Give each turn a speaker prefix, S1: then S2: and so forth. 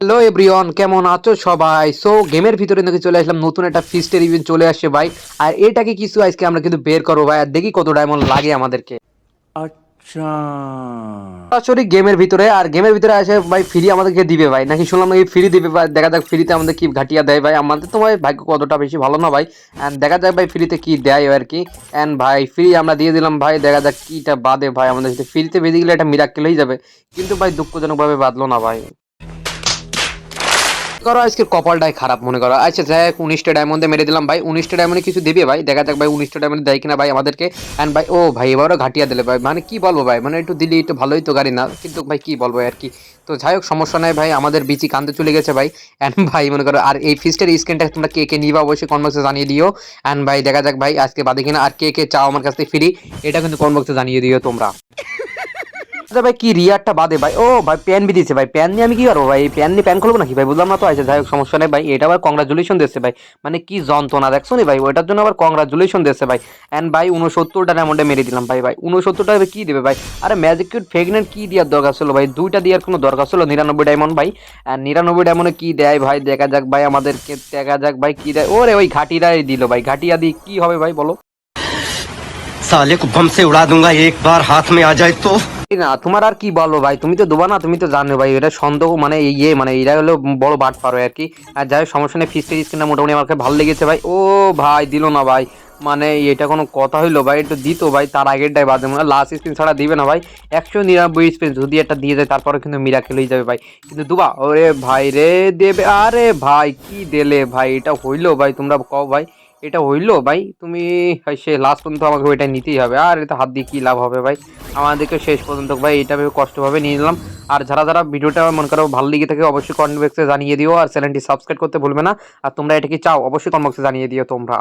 S1: Hello everyone কেমন আছো সবাই? সো গেমের ভিতরে নাকি চলে আসলাম নতুন একটা ফিস্টের ইভেন্ট চলে আসছে ভাই। আর এটাকে কিছু আজকে আমরা কিন্তু বের করব ভাই আর দেখি কত ডায়মন্ড লাগে আমাদেরকে।
S2: আচ্ছা।
S1: সরাসরি গেমের ভিতরে আর গেমের ভিতরে আসে ভাই ফ্রি আমাদেরকে দিবে ভাই। নাকি শুনলাম এই ফ্রি দিবে ভাই দেখা যাক ফ্রিতে আমাদের কি ঘাটিয়া দেয় ভাই। আমাদের তো ভাই ভাগ্য কতটা বেশি ভালো না ভাই। অ্যান্ড দেখা যাক ভাই ফ্রিতে কি দেয় আর কি। অ্যান্ড ভাই ফ্রি আমরা দিয়ে দিলাম ভাই দেখা যাক কিটা বাদে ভাই। আমাদের সাথে ফ্রিতে বেঁধে গেলে একটা মিরাক্কেল হয়ে যাবে। কিন্তু ভাই দুঃখজনকভাবে বাঁধলো না ভাই। করো আজকে কপালটাই খারাপ, মনে করো। আচ্ছা যাই হোক, উনিশটা ডায়মন্ডে মেরে দিলাম। ভাই, উনিশটা ডায়মন্ডে কিছু দিবে ভাই? দেখা যাক ভাই, উনিশটা ডায়মন্ডে দেয় কিনা ভাই আমাদেরকে। অ্যান্ড ভাই, ও ভাই, এবারও ঘাটিয়া দিলে ভাই। মানে কি বলব ভাই? মানে একটু দিলে একটু ভালোই তো গাড়ি না। কিন্তু ভাই, কি বলব আর কি? তো যাই হোক, সমস্যা নাই ভাই, আমাদের বিচি কান্দে চলে গেছে ভাই। অ্যান্ড ভাই, মনে করো, আর এই ফিস্টের স্ক্রিনটা তোমরা কে কে নিবা অবশ্যই কনবক্সে জানিয়ে দিও। অ্যান্ড ভাই, দেখা যাক ভাই, আজকে বাদে কিনা, আর কে কে চাও আমার কাছ থেকে ফ্রি এটা কিন্তু কনবক্সে জানিয়ে দিও তোমরা। আচ্ছা ভাই কি রিয়ারটা বাদে ভাই ও ভাই প্যান বি দিয়েছে ভাই প্যান নিয়ে আমি কি করবো ভাই প্যান নিয়ে প্যান খুলবো নাকি ভাই বুঝলাম না তো আছে যাই হোক সমস্যা নেই ভাই এটা আবার কংগ্রাচুলেশন দিচ্ছে ভাই মানে কি যন্ত্রণা দেখছো নি ভাই ওইটার জন্য আবার কংগ্রাচুলেশন দিচ্ছে ভাই অ্যান্ড ভাই উনসত্তরটা অ্যামাউন্টে মেরে দিলাম ভাই ভাই উনসত্তরটা কি দেবে ভাই আরে ম্যাজিক কিউট ফেগনেন্ট কি দেওয়ার দরকার ছিল ভাই দুইটা দেওয়ার কোনো দরকার ছিল নিরানব্বই ডায়মন্ড ভাই আর নিরানব্বই ডায়মন্ডে কি দেয় ভাই দেখা যাক ভাই আমাদেরকে দেখা যাক ভাই কি দেয় ওরে ওই ঘাটিরাই দিল ভাই ঘাটিয়া দিয়ে কি হবে ভাই বলো
S3: साले को बम से उड़ा दूंगा एक बार हाथ में आ जाए तो
S1: এই না। তোমার আর কি বলব ভাই? তুমি তো দেবা না তুমি তো জানো ভাই, এটা সন্দেহ মানে ইয়ে মানে এরা হলো বড় বাট পারো আর কি। আর যাই সমস্যা নেই ফিস্টের স্ক্রিনটা মোটামুটি আমাকে ভালো লেগেছে ভাই। ও ভাই, দিল না ভাই। মানে এটা কোনো কথা হইল ভাই, একটু দিত ভাই, তার আগেরটাই বাদে মানে লাস্ট স্পিন ছাড়া দিবে না ভাই। একশো নিরানব্বই স্পিন যদি একটা দিয়ে যায়, তারপরে কিন্তু মিরাকেল হয়ে যাবে ভাই। কিন্তু দুবা, ওরে ভাই রে দেবে, আরে ভাই, কি দিলে ভাই, এটা হইল ভাই, তোমরা কও ভাই। এটা হইল ভাই, তুমি সে লাস্ট পর্যন্ত আমাকে ওইটা নিতেই হবে। আর এটা হাত দিয়ে কী লাভ হবে ভাই? আমাদেরকে শেষ পর্যন্ত ভাই এটা ভেবে কষ্টভাবে নিয়ে নিলাম। আর যারা যারা ভিডিওটা মনে করো ভালো লেগে থাকে, অবশ্যই কমেন্ট বক্সে জানিয়ে দিও। আর চ্যানেলটি সাবস্ক্রাইব করতে ভুলবে না। আর তোমরা এটা কি চাও? অবশ্যই কমেন্ট বক্সে জানিয়ে দিও তোমরা।